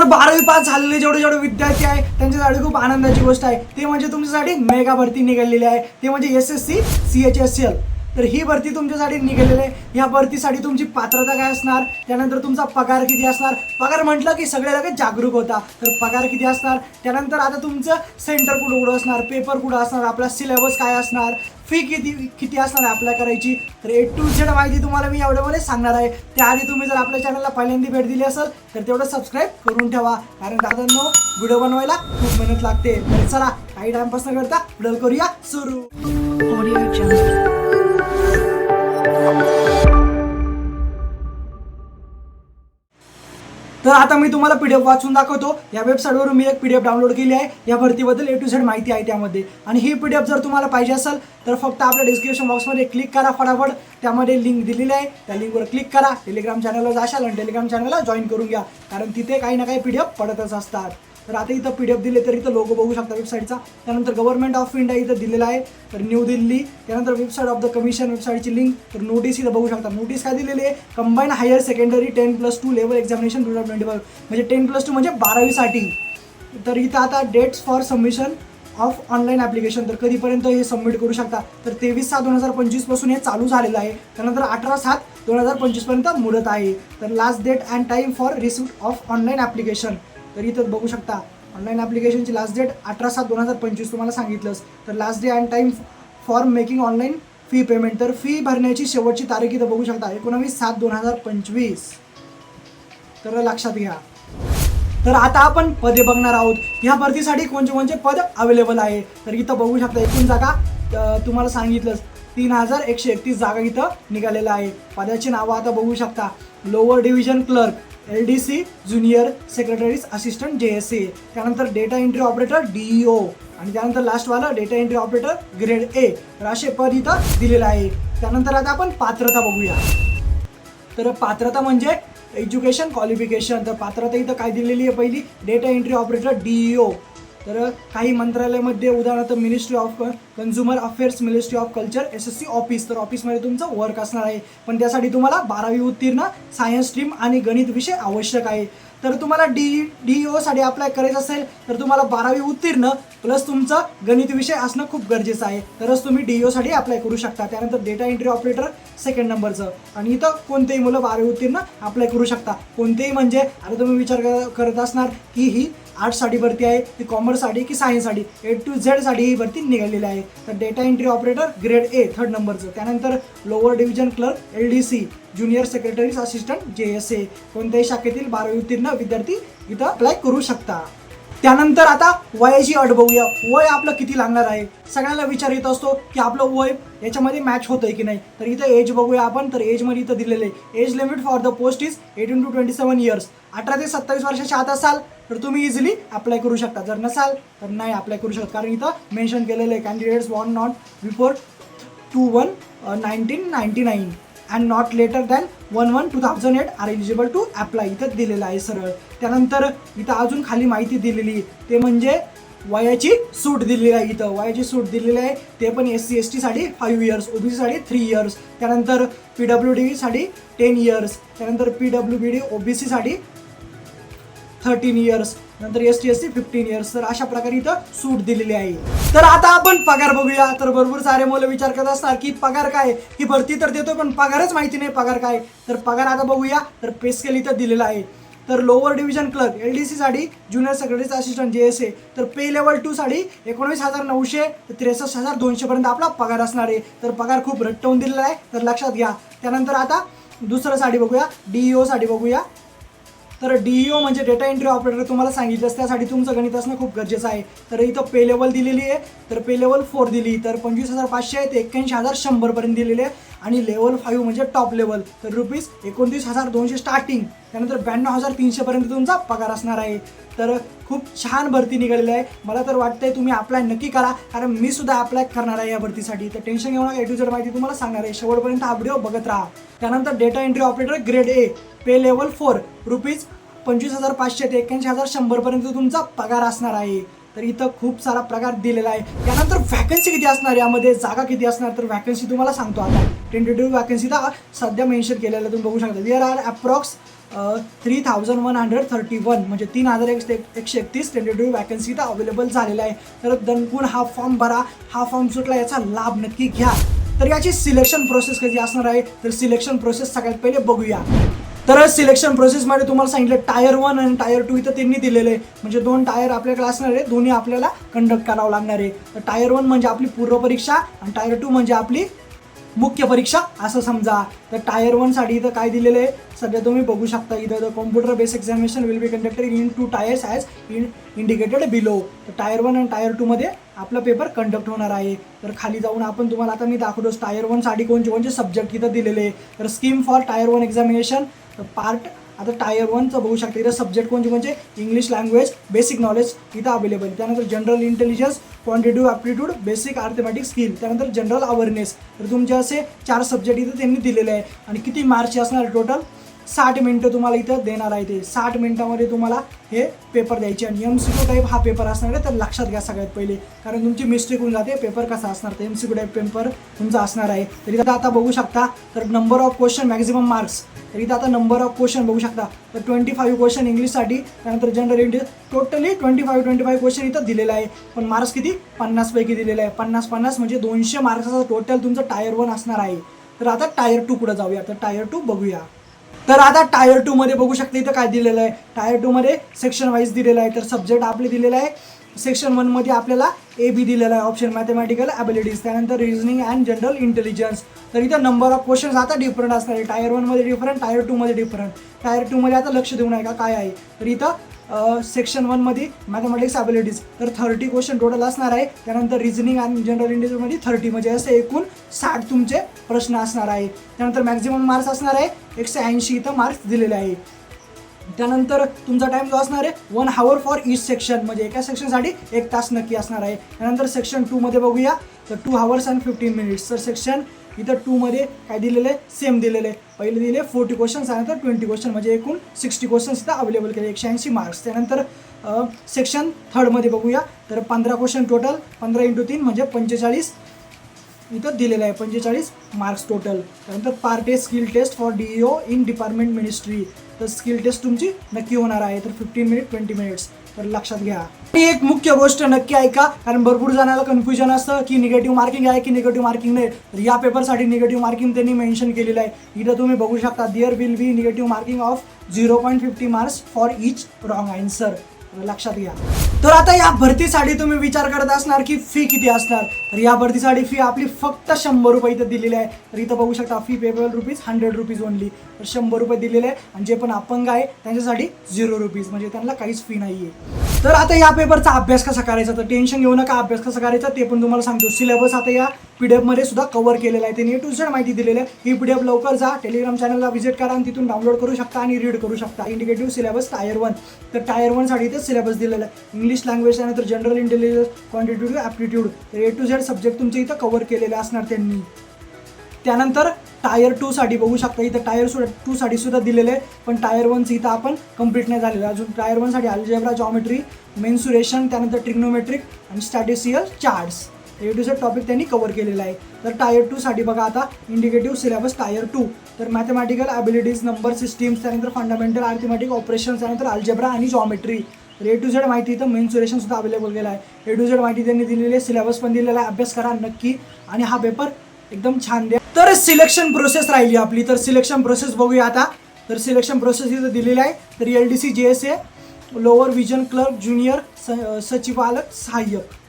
तर बारावी पास झालेले जेवढे जेवढे विद्यार्थी आहे त्यांच्यासाठी खूप आनंदाची गोष्ट आहे. ते म्हणजे तुमच्यासाठी मेगा भरती निघालेली आहे. ते म्हणजे S S C C H S C L तर ही भरती तुमच्यासाठी निघालेली आहे. या भरतीसाठी तुमची पात्रता काय असणार? त्यानंतर तुमचा पगार किती असणार? पगार म्हटलं की सगळे लगेच जागरूक होता. तर पगार किती असणार? त्यानंतर आता तुमचं सेंटर कुठं कुठं असणार? पेपर कुठं असणार? आपला सिलेबस काय असणार? फी किती किती असणार आहे अप्लाय करायची? तर ए टू झेड माहिती तुम्हाला मी एवढ्यामध्ये सांगणार आहे. त्याआधी तुम्ही जर आपल्या चॅनलला पहिल्यांदा भेट दिली असेल तर तेवढं सबस्क्राईब करून ठेवा. कारण दादांनो व्हिडिओ बनवायला खूप मेहनत लागते. तर चला काही टाइमपास न करता व्हिडिओ करूया सुरू. तर आता मी तुम्हाला पी डी एफ वाचून दाखवतो. या वेबसाईटवरून मी एक पी डी एफ डाउनलोड केली आहे. या भरतीबद्दल ए टू झेड माहिती आहे त्यामध्ये. आणि ही पी डी एफ जर तुम्हाला पाहिजे असेल तर फक्त आपल्या डिस्क्रिप्शन बॉक्समध्ये क्लिक करा फटाफट. त्यामध्ये लिंक दिलेली आहे. त्या लिंकवर क्लिक करा. टेलिग्राम चॅनलवर जाशाल आणि टेलिग्राम चॅनलला जॉईन करून घ्या. कारण तिथे काही ना काही पी डी एफ पडतच असतात. तर आता इथं पी डी एफ दिले तर इथं लोगो बघू शकता वेबसाईटचा त्यानंतर गव्हर्नमेंट ऑफ इंडिया इथं दिलेला आहे. तर न्यू दिल्ली त्यानंतर वेबसाईट ऑफ द कमिशन वेबसाईटची लिंक तर नोटीस इथं बघू शकता. नोटीस काय दिलेली आहे? Combine higher secondary ten plus two level examination two twenty five म्हणजे टेन प्लस टू म्हणजे बारावीसाठी. तर इथं आता dates for submission of online application तर कधीपर्यंत हे सबमिट करू शकता? तर तेवीस सात दोन हजार पंचवीसपासून हे चालू झालेलं आहे. त्यानंतर अठरा सात दोन हजार पंचवीसपर्यंत मुदत आहे. तर last date and time for receipt of online application तर इथं बघू शकता ऑनलाईन ॲप्लिकेशनची लास्ट डेट अठरा सात दोन हजार पंचवीस तुम्हाला सांगितलंच तर last day and time for making online fee payment तर फी भरण्याची शेवटची तारीख इथं बघू शकता एकोणावीस सात दोन हजार पंचवीस. तर लक्षात घ्या. तर आता आपण पदे बघणार आहोत. ह्या भरतीसाठी कोणते कोणते पद अवेलेबल आहे? तर इथं बघू शकता एकूण जागा तुम्हाला सांगितलंच तीन हजार एकशे एकतीस जागा इथं निघालेल्या आहे पदाची नावं आता बघू शकता. Lower division clerk L D C junior secretaries assistant J S A त्यानंतर डेटा एंट्री ऑपरेटर डीईओ आणि त्यानंतर लास्टवाला data entry operator grade A तर असे पद इथं दिलेलं आहे. त्यानंतर आता आपण पात्रता बघूया. तर पात्रता म्हणजे एज्युकेशन क्वालिफिकेशन तर पात्रता इथं काय दिलेली आहे पहिली? डेटा एंट्री ऑपरेटर डीईओ तर काही मंत्रालयामध्ये उदाहरणार्थ ministry of consumer affairs ministry of culture S S C office तर ऑफिसमध्ये तुमचं वर्क असणार आहे. पण त्यासाठी तुम्हाला बारावी उत्तीर्ण सायन्स स्ट्रीम आणि गणित विषय आवश्यक आहे. तर तुम्हाला डी डी ओसाठी अप्लाय करायचं असेल तर तुम्हाला बारावी उत्तीर्ण प्लस तुमचं गणित विषय असणं खूप गरजेचं आहे. तरच तुम्ही डी ओसाठी अप्लाय करू शकता. त्यानंतर डेटा एंट्री ऑपरेटर सेकंड नंबरचं आणि इथं कोणतेही मुलं बारावी उत्तीर्ण अप्लाय करू शकता. कोणतेही म्हणजे आता तुम्ही विचार करत असणार की ही आर्ट्ससाठी भरती आहे ती कॉमर्ससाठी की सायन्ससाठी ए टू झेडसाठी ही भरती निघालेली आहे. तर data entry operator grade A third नंबरचं त्यानंतर lower division clerk L D C junior secretaries assistant J S A कोणत्याही शाखेतील बारावी उत्तीर्ण विद्यार्थी इथं अप्लाय करू शकता. त्यानंतर आता वयाची अट बघूया. वय आपलं किती लागणार आहे? सगळ्यांना विचार येत असतो की आपलं वय याच्यामध्ये मॅच होतंय की नाही. तर इथं एज बघूया आपण. तर एजमध्ये इथं दिलेलं आहे. Age limit for the post is eighteen to twenty seven years अठरा ते सत्तावीस वर्षाच्या आत असाल तर तुम्ही इझिली अप्लाय करू शकता. जर नसाल तर नाही अप्लाय करू शकता. कारण इथं मेन्शन केलेलं आहे candidates von not before two one nineteen ninety nine and not later than one one two thousand eight are eligible to apply इथं दिलेलं आहे सरळ. त्यानंतर इथं अजून खाली माहिती दिलेली आहे ते म्हणजे वयाची सूट दिलेली आहे इथं. वयाची सूट दिलेली आहे ते पण एस सी एस टीसाठी फाईव्ह इयर्स ओ बी सीसाठी थ्री इयर्स त्यानंतर पी डब्ल्यू डीसाठी टेन इयर्स त्यानंतर P W B D O B सीसाठी थर्टीन इयर्स नंतर S T S C fifteen years तर अशा प्रकारे इथं सूट दिलेली आहे. तर आता आपण पगार बघूया. तर भरपूर सारे मुलं विचार करत असणार की पगार काय ही भरती तर देतो पण पगारच माहिती नाही पगार काय तर पगार आता बघूया. तर पे स्केल इथं दिलेला आहे. तर lower division clerk L D सीसाठी ज्युनियर सेक्रेटरीचा असिस्टंट जे एस ए तर पे लेवल टूसाठी एकोणवीस हजार नऊशे ते त्रेसष्ट हजार दोनशेपर्यंत आपला पगार असणार आहे. तर पगार खूप रट्टवून दिलेला आहे. तर लक्षात घ्या. त्यानंतर आता दुसरं साडी बघूया. डी बघूया. तर डीईओ म्हणजे डेटा एंट्री ऑपरेटर तुम्हाला सांगितलंच त्यासाठी तुमचं गणित असणं खूप गरजेचं आहे. तर इथं पे लेवल दिलेली आहे. तर पे लेवल फोर दिली. तर पंचवीस हजार पाचशे आहे ते एक्क्याऐंशी हजार शंभरपर्यंत दिलेली आहे. आणि लेवल फाईव्ह म्हणजे टॉप लेवल तर रुपीज एकोणतीस हजार दोनशे स्टार्टिंग त्यानंतर ब्याण्णव हजार तीनशेपर्यंत तुमचा पगार असणार आहे. तर खूप छान भरती निघालेली आहे. मला तर वाटतंय तुम्ही अप्लाय नक्की करा. कारण मी सुद्धा अप्लाय करणार आहे या भरतीसाठी. तर टेन्शन घेऊ नका. ए टू झेड माहिती तुम्हाला सांगणार आहे. शेवटपर्यंत हा व्हिडिओ बघत राहा. त्यानंतर data entry operator grade A pay level four rupees पंचवीस हजार पाचशे ते एक्क्याऐंशी हजार शंभरपर्यंत तुमचा पगार असणार आहे. तर इथं खूप सारा प्रकार दिलेला आहे. त्यानंतर व्हॅकन्सी किती असणार यामध्ये जागा किती असणार? तर व्हॅकन्सी तुम्हाला सांगतो आता. टेंटेटिव्ह वॅकन्सीला सध्या मेन्शन केलेलं तुम्ही बघू शकता. There are approx three thousand one hundred thirty one म्हणजे तीन हजार एकशे एकशे एकतीस टेंटेटिव्ह वॅकन्सी तर अवेलेबल झालेला आहे. तर दणकून हा फॉर्म भरा. हा फॉर्म सुटला याचा लाभ नक्की घ्या. तर याची सिलेक्शन प्रोसेस कशी असणार आहे? तर सिलेक्शन प्रोसेस सगळ्यात पहिले बघूया. तर सिलेक्शन प्रोसेसमध्ये तुम्हाला सांगितलं टायर वन आणि टायर टू इथं त्यांनी दिलेलं आहे. म्हणजे दोन टायर आपल्याकडे असणार आहे दोन्ही आपल्याला कंडक्ट करावं लागणार आहे. तर टायर वन म्हणजे आपली पूर्व परीक्षा आणि टायर टू म्हणजे आपली मुख्य परीक्षा असं समजा. तर टायर वनसाठी इथं काय दिलेलं आहे? सध्या तुम्ही बघू शकता इथं the computer base examination will be conducted in two tiers as in indicated below तर टायर वन आणि टायर टूमध्ये आपला पेपर कंडक्ट होणार आहे. तर खाली जाऊन आपण तुम्हाला आता मी दाखवतो टायर वनसाठी कोणते कोणते सब्जेक्ट इथं दिलेले आहे? तर scheme for tier one examination part आता टायर वनचं बघू शकता इथं सब्जेक्ट कोणते कोणते इंग्लिश लँग्वेज बेसिक नॉलेज इथं अवेलेबल त्यानंतर general intelligence quantitative aptitude basic arithmetic skill त्यानंतर जनरल अवेअरनेस तर तुमचे असे चार सब्जेक्ट इथं त्यांनी दिलेले आहे. आणि किती मार्क्सचे असणार टोटल साठ मिनटं तुम्हाला इथं देणार आहे ते. साठ मिनटामध्ये तुम्हाला हे पेपर द्यायचे. आणि एम सी क्यू टाईप हा पेपर असणार आहे तर लक्षात घ्या सगळ्यात पहिले. कारण तुमची मिस्टेक होऊन जाते पेपर कसा असणार तर M C Q type paper तुमचा असणार आहे. तर इथं आता बघू शकता तर number of question maximum marks तर इथं आता नंबर ऑफ क्वेश्चन बघू शकता. तर ट्वेंटी फाईव्ह क्वेश्चन इंग्लिशसाठी त्यानंतर general Indian totally twenty five twenty five question इथं दिलेला आहे. पण मार्क्स किती? पन्नासपैकी दिलेलं आहे. पन्नास पन्नास म्हणजे दोनशे मार्क्सचा टोटल तुमचं टायर वन असणार आहे. तर आता टायर टू पुढे जाऊया. तर टायर टू बघूया. तर आता टायर टू मध्ये बघू शकता इथं काय दिलेलं आहे. टायर टू मध्ये सेक्शन वाईज दिलेलं आहे. तर सब्जेक्ट आपले दिलेला आहे. सेक्शन वनमध्ये आपल्याला ए बी दिलेला आहे. ऑप्शन मॅथमॅटिकल ॲबिलिटीज त्यानंतर रिझनिंग अँड जनरल इंटेलिजन्स तर इथं नंबर ऑफ क्वेश्चन्स आता डिफरंट असणार आहे. टायर वनमध्ये डिफरंट टायर टूमध्ये डिफरंट टायर टूमध्ये आता लक्ष देऊ नये का काय आहे. तर इथं सेक्शन वनमध्ये मॅथमॅटिक्स अबिलिटीज तर थर्टी क्वेश्चन टोटल असणार आहे. त्यानंतर रिझनिंग आणि जनरल इंटेलिजन्समध्ये थर्टी म्हणजे असे एकूण साठ तुमचे प्रश्न असणार आहे. त्यानंतर मॅक्झिमम मार्क्स असणार आहे. एकशे ऐंशी इथं मार्क्स दिलेले आहे. त्यानंतर तुमचा टाइम जो असणार आहे one hour for each section म्हणजे एका सेक्शनसाठी एक तास नक्की असणार आहे. त्यानंतर सेक्शन टूमध्ये बघूया. तर two hours and fifteen minutes तर सेक्शन इथं टूमध्ये काय दिलेलं आहे सेम दिलेलं आहे पहिले दिले फोर्टी क्वेश्चन्स त्यानंतर ट्वेंटी क्वेश्चन म्हणजे एकूण सिक्स्टी क्वेश्चन्स इथं अवेलेबल केले. एकशे ऐंशी मार्क्स त्यानंतर सेक्शन थर्डमध्ये बघूया. तर पंधरा क्वेश्चन टोटल पंधरा इंटू तीन म्हणजे पंचेचाळीस. इथं दिलेलं आहे पंचेचाळीस मार्क्स टोटल त्यानंतर part A skill test for D O in department ministry तर स्किल टेस्ट तुमची नक्की होणार आहे. तर फिफ्टीन मिनिट ट्वेंटी मिनिट्स तर लक्षात घ्या. ही एक मुख्य गोष्ट नक्की ऐका कारण भरपूर जणांना कन्फ्युजन असतं की निगेटिव्ह मार्किंग आहे की निगेटिव्ह मार्किंग नाही. तर या पेपरसाठी निगेटिव्ह मार्किंग त्यांनी मेन्शन केलेलं आहे. इथं तुम्ही बघू शकता there will be negative marking of zero point fifty marks for each wrong answer लक्षात घ्या. तर आता या भरतीसाठी तुम्ही विचार करत असणार की फी किती असणार? तर या भरतीसाठी फी आपली फक्त शंभर रुपये इथं दिलेली आहे. तर इथं बघू शकता fee payable rupees hundred rupees only तर शंभर रुपये दिलेले आहे. आणि जे पण अपंग आहे त्यांच्यासाठी झिरो रुपीज म्हणजे त्यांना काहीच फी नाही आहे तर आता या पेपरचा अभ्यास कसा करायचा? तर टेन्शन घेऊ नका. अभ्यास कसा करायचा? ते पण तुम्हाला सांगतो. सिलेबस आता या पी डी एफमध्ये सुद्धा कव्हर केलेला आहे. त्यांनी टू झेड माहिती दिलेली आहे. ही पी डी एफ लवकर जा. टेलिग्राम चॅनलला व्हिजिट करा आणि तिथून डाउनलोड करू शकता आणि रीड करू शकता. इंडिकेटिव्ह सिलेबस टायर वन तर टायर वनसाठी इथे सिलेबस दिलेला आहे. इंग्लिश लँग्वेज त्यानंतर जनरल इंटेलिजन्स क्वांटिट्यूड ॲप्टिट्यूड तर ए टू झेड सब्जेक्ट तुमचे इथं कव्हर केलेले असणार त्यांनी. त्यानंतर टायर टूसाठी बघू शकता इथं टायर सु टूसाठी सुद्धा दिलेलं आहे. पण टायर वनचं इथं आपण कंप्लीट नाही झालेलं. अजून टायर वनसाठी अल्जेब्रा जॉमेट्री मेन्सुरेशन त्यानंतर ट्रिग्नोमेट्रिक आणि statistical charts A to Z topic त्यांनी कव्हर केलेला आहे. तर टायर टूसाठी बघा आता इंडिकेटिव्ह सिलेबस टायर टू तर मॅथमॅटिकल ॲबिलिटीज नंबर सिस्टीम्स त्यानंतर फंडामेंटल आर्थमॅटिक ऑपरेशन्स त्यानंतर अल्जेब्रा आणि जॉमेट्री तर ए टू झेड माहिती इथं मेन्सुरेशन सुद्धा अवेलेबल केलं आहे. ए टू झेड माहिती त्यांनी दिलेली आहे. सिलेबस पण दिलेला आहे. अभ्यास करा नक्की. आणि हा पेपर एकदम छान द्या. तर सिलेक्शन प्रोसेस राहिली आपली. तर सिलेक्शन प्रोसेस बघूया आता. तर सिलेक्शन प्रोसेस इथं दिलेली आहे. तर L D C J S A lower division clerk junior स सचिवालक सहाय्यक.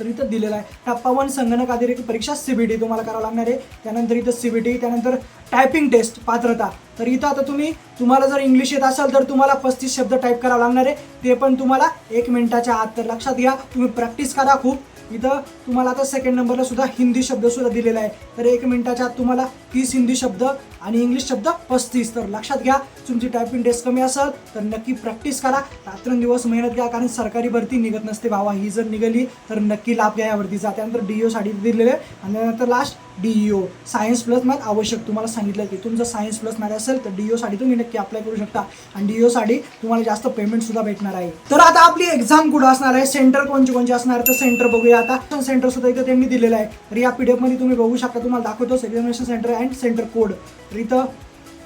तर इथं दिलेलं आहे. टप्पा वन संगणक अतिरिक्त परीक्षा सी बी तुम्हाला करावं लागणार आहे. त्यानंतर इथं सी बी टी त्यानंतर टायपिंग टेस्ट पात्रता. तर इथं आता तुम्ही तुम्हाला जर इंग्लिश येत असाल तर तुम्हाला पस्तीस शब्द टाईप करावं लागणार आहे. ते पण तुम्हाला एक मिनिटाच्या आत. तर लक्षात घ्या तुम्ही प्रॅक्टिस करा खूप. इथं तुम्हाला आता सेकंड नंबरला सुद्धा हिंदी शब्द सुद्धा दिलेला आहे. तर एक मिनिटाच्या आत तुम्हाला तीस हिंदी शब्द आणि इंग्लिश शब्द पस्तीस. तर लक्षात घ्या तुमची टायपिंग डेस्क कमी असेल तर नक्की प्रॅक्टिस करा. रात्रंदिवस मेहनत घ्या कारण सरकारी भरती निघत नसते भावा. ही जर निघाली तर नक्की लाभ घ्या यावरती. जा त्यानंतर डी साठी दिलेले आहे. आणि त्यानंतर last D O science plus math आवश्यक. तुम्हाला सांगितलं की तुमचं सायन्स प्लस मॅथ असेल तर डी साठी तुम्ही नक्की अप्लाय करू शकता. आणि डीओसाठी तुम्हाला जास्त पेमेंट सुद्धा भेटणार आहे. तर आता आपली एक्झाम कुठं असणार आहे? सेंटर कोणचे कोणचे असणार? तर सेंटर बघूया आता. सेंटर सुद्धा इथं त्यांनी दिलेलं आहे. तर या पी डी एफमध्ये तुम्ही बघू शकता तुम्हाला दाखवतो. Examination centre and centre code तर इथं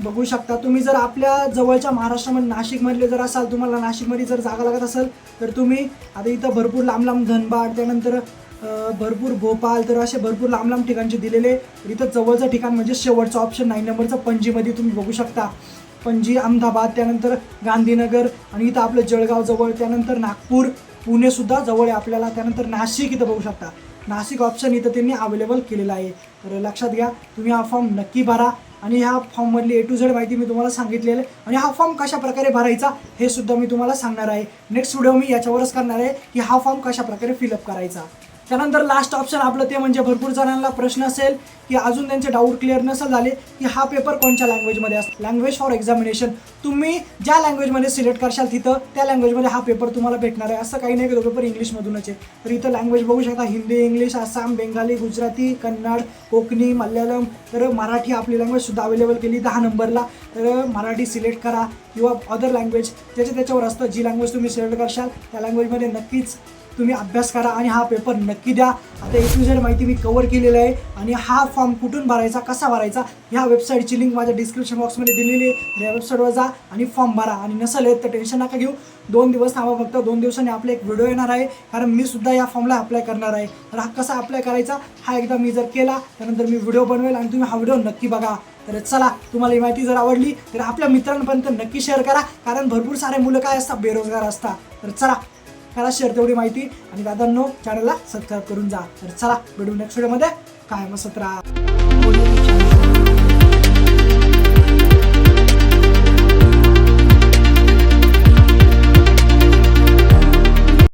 बघू शकता तुम्ही जर आपल्या जवळच्या महाराष्ट्रामध्ये नाशिकमधले जर असाल तुम्हाला नाशिकमध्ये जर जागा लागत असेल तर तुम्ही आता इथं भरपूर लांब लांब धनबाद त्यानंतर भरपूर भोपाल तर असे भरपूर लांब लांब ठिकाणचे दिलेले. तर इथं जवळचं ठिकाण म्हणजे शेवटचं ऑप्शन नाईन नंबरचं पणजीमध्ये तुम्ही बघू शकता. पणजी अहमदाबाद त्यानंतर गांधीनगर आणि इथं आपलं जळगाव जवळ त्यानंतर नागपूर पुणेसुद्धा जवळ आहे आपल्याला. त्यानंतर नाशिक इथं बघू शकता. नाशिक ऑप्शन इथं त्यांनी अवेलेबल केलेला आहे. तर लक्षात घ्या तुम्ही हा फॉर्म नक्की भरा आणि ह्या फॉर्ममधली ए टू झेड माहिती मी तुम्हाला सांगितलेली आहे. आणि हा फॉर्म कशा प्रकारे भरायचा हे सुद्धा मी तुम्हाला सांगणार आहे. नेक्स्ट व्हिडिओ मी याच्यावरच करणार आहे की हा फॉर्म कशा प्रकारे फिलअप करायचा. त्यानंतर लास्ट ऑप्शन आपलं ते म्हणजे भरपूर जणांना प्रश्न असेल की अजून त्यांचे डाऊट क्लिअर नसेल झाले की हा पेपर कोणत्या लँग्वेजमध्ये असतो? लँग्वेज फॉर एक्झामिनेशन तुम्ही ज्या लँग्वेजमध्ये सिलेक्ट करशाल तिथं त्या लँग्वेजमध्ये हा पेपर तुम्हाला भेटणार आहे. असं काही नाही की तो पेपर इंग्लिशमधूनच आहे. तर इथं लँग्वेज बघू शकता हिंदी इंग्लिश आसाम बेंगाली गुजराती कन्नड कोकणी मल्याळम तर मराठी आपली लँग्वेजसुद्धा अवेलेबल केली दहा नंबरला तर मराठी सिलेक्ट करा. किंवा अदर लँग्वेज त्याच्या त्याच्यावर असतं जी लँग्वेज तुम्ही सिलेक्ट करशाल त्या लँग्वेजमध्ये नक्कीच तुम्ही अभ्यास करा आणि हा पेपर नक्की द्या. आता ए टू माहिती मी कवर केलेलं आहे आणि हा फॉर्म कुठून भरायचा कसा भरायचा ह्या वेबसाईटची लिंक माझ्या डिस्क्रिप्शन बॉक्समध्ये दिलेली आहे. तर या वेबसाईटवर जा आणि फॉर्म भरा. आणि नसेल येत तर टेन्शन नका घेऊ. दोन दिवस थांबा फक्त. दोन दिवसांनी आपला एक व्हिडिओ येणार आहे. कारण मी सुद्धा या फॉर्मला अप्लाय करणार आहे. तर हा कसा अप्लाय करायचा हा एकदा मी जर केला त्यानंतर मी व्हिडिओ बनवेल आणि तुम्ही हा व्हिडिओ नक्की बघा. तर चला तुम्हाला ही माहिती जर आवडली तर आपल्या मित्रांपर्यंत नक्की शेअर करा. कारण भरपूर सारे मुलं काय असतात? बेरोजगार असतात. तर चला करा शेअर तेवढी माहिती. आणि दादांनो चॅनलला सबस्क्राईब करून जा. तर चला भेटू नेक्स्ट व्हिडिओमध्ये काय मग राहा